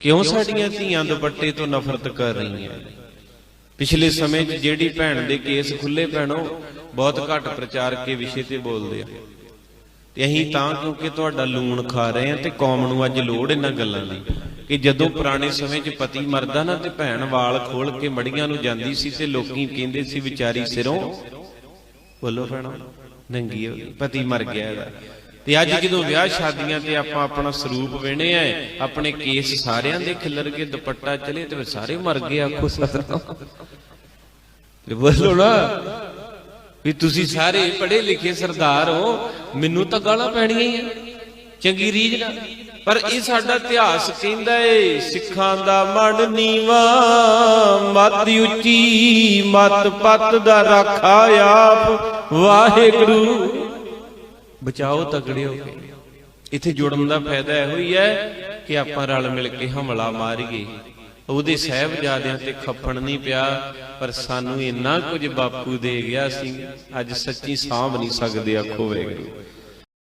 ਕਿਉਂ ਸਾਡੀਆਂ ਧੀਆਂ ਦੁਪੱਟੇ ਤੋਂ ਨਫ਼ਰਤ ਕਰ ਰਹੀਆਂ ਪਿਛਲੇ ਸਮੇਂ 'ਚ ਜਿਹੜੀ ਭੈਣ ਦੇ ਕੇਸ ਖੁੱਲੇ ਭੈਣੋ ਬਹੁਤ ਘੱਟ ਪ੍ਰਚਾਰ ਕੇ ਵਿਸ਼ੇ ਤੇ ਬੋਲਦੇ ਆ। ਤੇ ਅਸੀਂ ਤਾਂ ਕਿਉਂਕਿ ਤੁਹਾਡਾ ਲੂਣ ਖਾ ਰਹੇ ਆ ਤੇ ਕੌਮ ਨੂੰ ਅੱਜ ਲੋੜ ਇਹਨਾਂ ਗੱਲਾਂ ਦੀ ਕਿ ਜਦੋਂ ਪੁਰਾਣੇ ਸਮੇਂ 'ਚ ਪਤੀ ਮਰਦਾ ਨਾ ਤੇ ਭੈਣ ਵਾਲ ਖੋਲ ਕੇ ਮੜੀਆਂ ਨੂੰ ਜਾਂਦੀ ਸੀ ਤੇ ਲੋਕੀ ਕਹਿੰਦੇ ਸੀ ਵਿਚਾਰੀ ਸਿਰੋਂ ਬੋਲੋ ਭੈਣੋ ਨੰਗੀ ਹੋ ਗਈ ਪਤੀ ਮਰ ਗਿਆ ਇਹਦਾ। ਤੇ ਅੱਜ ਜਦੋਂ ਵਿਆਹ ਸ਼ਾਦੀਆਂ ਤੇ ਆਪਾਂ ਆਪਣਾ ਸਰੂਪ ਵੇਣੇ ਆ, ਆਪਣੇ ਕੇਸ ਸਾਰਿਆਂ ਦੇ ਖਿਲਰ ਕੇ ਦੁਪੱਟਾ ਚਲੇ ਤੇ ਫਿਰ ਸਾਰੇ ਮਰ ਗਏ ਆਖੋ ਸਤਨਾਮ। ਤੇ ਬੋਲੋ ਨਾ, ਵੀ ਤੁਸੀਂ ਸਾਰੇ ਪੜ੍ਹੇ ਲਿਖੇ ਸਰਦਾਰ ਹੋ, ਮੈਨੂੰ ਤਾਂ ਗਾਲਾਂ ਪੈਣੀਆਂ ਹੀ ਆ। ਚੰਗੀ ਰੀਝ ਨਾਲ। ਪਰ ਇਹ ਸਾਡਾ ਇਤਿਹਾਸ ਕਹਿੰਦਾ ਏ, ਸਿੱਖਾਂ ਦਾ ਮਨ ਨੀਵਾ, ਮਤ ਉੱਚੀ, ਮੱਤ ਪਤ ਦਾ ਰਾਖਾ ਆਪ। ਵਾਹਿਗੁਰੂ। ਬਚਾਓ ਤਗੜੇ ਹੋ ਕੇ ਇੱਥੇ ਜੁੜਨ ਦਾ ਫਾਇਦਾ ਇਹੋ ਹੀ ਹੈ ਕਿ ਆਪਾਂ ਰਲ ਮਿਲ ਕੇ ਹਮਲਾ ਮਾਰੀਏ। ਉਹਦੇ ਸਹਿਬਜ਼ਾਦਿਆਂ ਤੇ ਖੱਪਣ ਨਹੀਂ ਪਿਆ, ਪਰ ਸਾਨੂੰ ਇੰਨਾ ਕੁਝ ਬਾਪੂ ਦੇ ਗਿਆ ਸੀ, ਅੱਜ ਸੱਚੀ ਸਾਂਭ ਨਹੀਂ ਸਕਦੇ ਆਖੋ ਵੇਗਰੂ